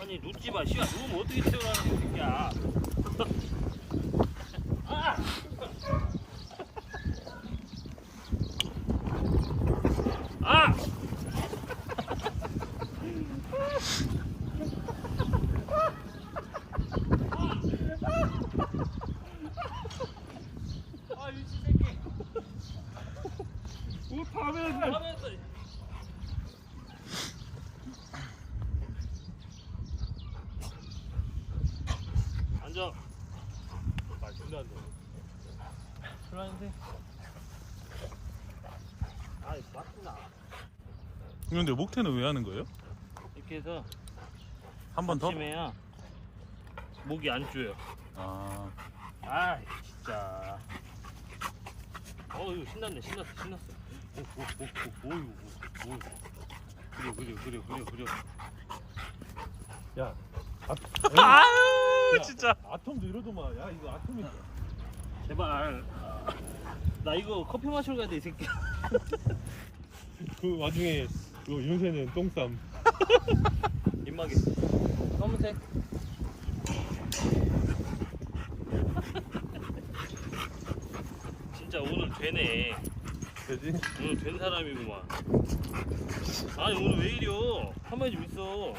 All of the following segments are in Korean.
아니 눕지 마. 씨가 누우면 어떻게 태어나는 새끼야 아! 아! 아 미친 새끼 오 다음에 하면서 앉아 말씀도 안 돼. 불안한데? 아이 맞구나 근데 목태는 왜 하는 거예요? 이렇게 해서 한 번 더? 아침에야 목이 안 쪼여 아 아 진짜 어 이거 신났네 신났어 신났어 오오오오 오유 오유 그래 그래 그래 그래 그래 야, 아유 야. 진짜 아톰도 이러더만. 야, 이거 아톰이. 제발 나 이거 커피 마시러 가야 돼 이 새끼 그 와중에 그 윤세는 똥쌈. 입마개 검은색 진짜 오늘 되네 그지? 오늘 된 사람이구만 아니 오늘 왜 이려 가만히 좀 있어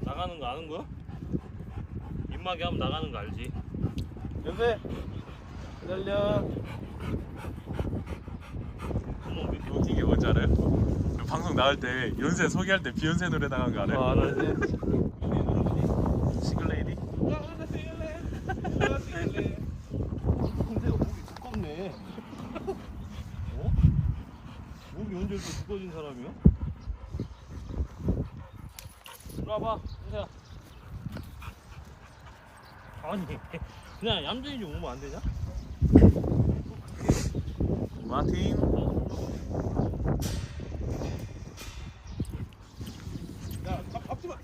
나가는 거 아는 거야? 입마개 하면 나가는 거 알지? 윤세. 기다려. 어머 왜 이렇게 웃긴 게 뭔지 알아요? 그 방송 나갈 때 연세 소개할 때 비욘세 노래 나간 거 알아요? 아, 알지. 싱글레이디? 근데 목이 두껍네. 어? 이렇게 두꺼워진 사람이야? 이리 와봐 은세야 아니 그냥 얌전히 좀 오면 안 되냐? 마틴. 야, 잡, 잡지 마.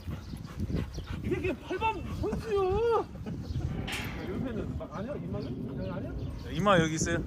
이게 팔밤 선수요. 요새는 막 아니야? 그냥 아니야? 이마 여기 있어요.